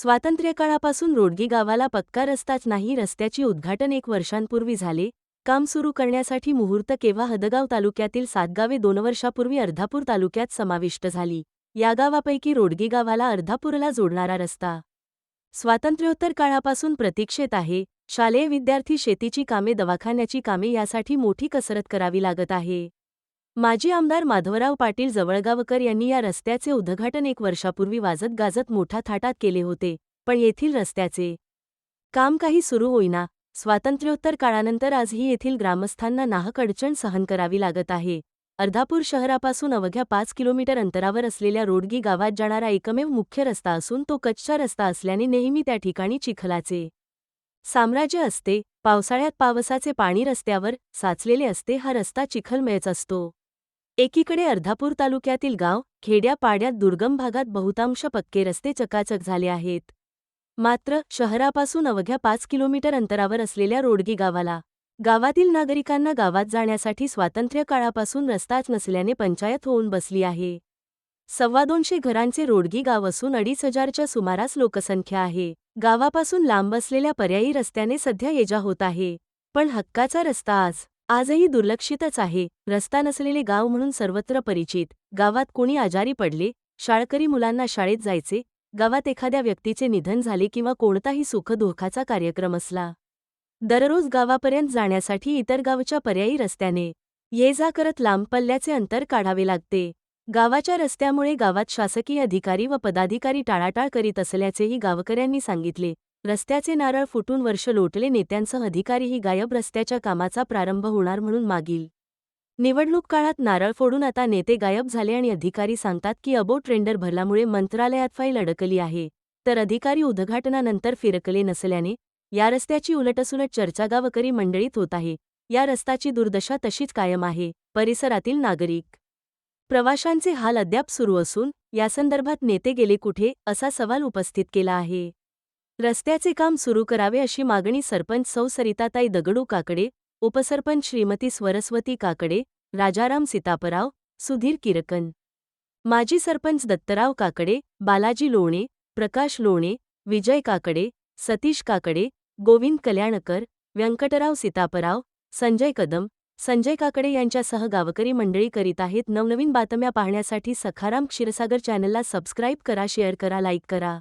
स्वातंत्र्यकाळापासून रोडगी गावाला पक्का रस्ताच नाही रस्त्याची उद्घाटन एक वर्षांपूर्वी झाले. काम सुरू करण्यासाठी मुहूर्त केव्हा हदगाव तालुक्यातील सातगावे दोन वर्षापूर्वी अर्धापूर तालुक्यात समाविष्ट झाली. या गावापैकी रोडगी गावाला अर्धापूरला जोडणारा रस्ता स्वातंत्र्योत्तर काळापासून प्रतीक्षेत आहे. शालेय विद्यार्थी शेतीची कामे दवाखान्याची कामे यासाठी मोठी कसरत करावी लागत आहे. माजी आमदार माधवराव पाटील जवळगावकर यांनी या रस्त्याचे उद्घाटन एक वर्षापूर्वी वाजत गाजत मोठा थाटात केले होते पण येथील रस्त्याचे काम काही सुरू होईना स्वातंत्र्योत्तर काळानंतर आजही येथील ग्रामस्थांना नाहक अडचण सहन करावी लागत आहे. अर्धापूर शहरापासून अवघ्या पाच किलोमीटर अंतरावर असलेल्या रोडगी गावात जाणारा एकमेव मुख्य रस्ता असून तो कच्चा रस्ता असल्याने नेहमी त्या ठिकाणी चिखलाचे साम्राज्य असते. पावसाळ्यात पावसाचे पाणी रस्त्यावर साचलेले असते. हा रस्ता चिखलमयच असतो. एकीकडे अर्धापूर तालुक्यातील गाव खेड्यापाड्यात दुर्गम भागात बहुतांश पक्के रस्ते चकाचक झाले आहेत. मात्र शहरापासून अवघ्या पाच किलोमीटर अंतरावर असलेल्या रोडगी गावाला गावातील नागरिकांना गावात जाण्यासाठी स्वातंत्र्य काळापासून रस्ताच नसल्याने पंचायत होऊन बसली आहे. सव्वा दोनशे घरांचे रोडगी गाव असून अडीच हजारच्या सुमारास लोकसंख्या आहे. गावापासून लांब असलेल्या पर्यायी रस्त्याने सध्या येजा होत आहे. पण हक्काचा रस्ता आज आजही दुर्लक्षितच आहे. रस्ता नसलेले गाव म्हणून सर्वत्र परिचित. गावात कोणी आजारी पडले शाळकरी मुलांना शाळेत जायचे गावात एखाद्या व्यक्तीचे निधन झाले किंवा कोणताही सुखदुःखाचा कार्यक्रम असला. दररोज गावापर्यंत जाण्यासाठी इतर गावच्या पर्यायी रस्त्याने. ये जा करत लांब पल्ल्याचे अंतर काढावे लागते. गावाच्या रस्त्यामुळे गावात शासकीय अधिकारी व पदाधिकारी टाळाटाळ करीत असल्याचेही गावकऱ्यांनी सांगितले. रस्त्याचे नारळ फुटून वर्ष लोटले नेत्यांसह अधिकारीही गायब रस्त्याच्या कामाचा प्रारंभ होणार म्हणून मागील निवडणूक काळात नारळ फोडून आता नेते गायब झाले आणि अधिकारी सांगतात की अबोट ट्रेंडर भरल्यामुळे मंत्रालयात फाईल अडकली आहे. तर अधिकारी उद्घाटनानंतर फिरकले नसल्याने या रस्त्याची उलटसुलट चर्चा गावकरी मंडळीत होत आहे. या रस्त्याची दुर्दशा तशीच कायम आहे. परिसरातील नागरिक प्रवाशांचे हाल अद्याप सुरू असून यासंदर्भात नेते गेले कुठे असा सवाल उपस्थित केला आहे. रस्त्याचे काम सुरू करावे अशी मागणी सरपंच सौ सरिताताई दगडू काकडे उपसरपंच श्रीमती स्वरस्वती काकडे राजाराम सीतापराव सुधीर किरकन. माजी सरपंच दत्तराव काकडे बालाजी लोणे प्रकाश लोणे विजय काकडे सतीश काकडे गोविंद कल्याणकर व्यंकटराव सीतापराव संजय कदम संजय काकडे यांच्यासह गावकरी मंडळी करीत आहेत नवनवीन बातम्या पाहण्यासाठी सखाराम क्षीरसागर चॅनलला सबस्क्राईब करा शेअर करा लाईक करा.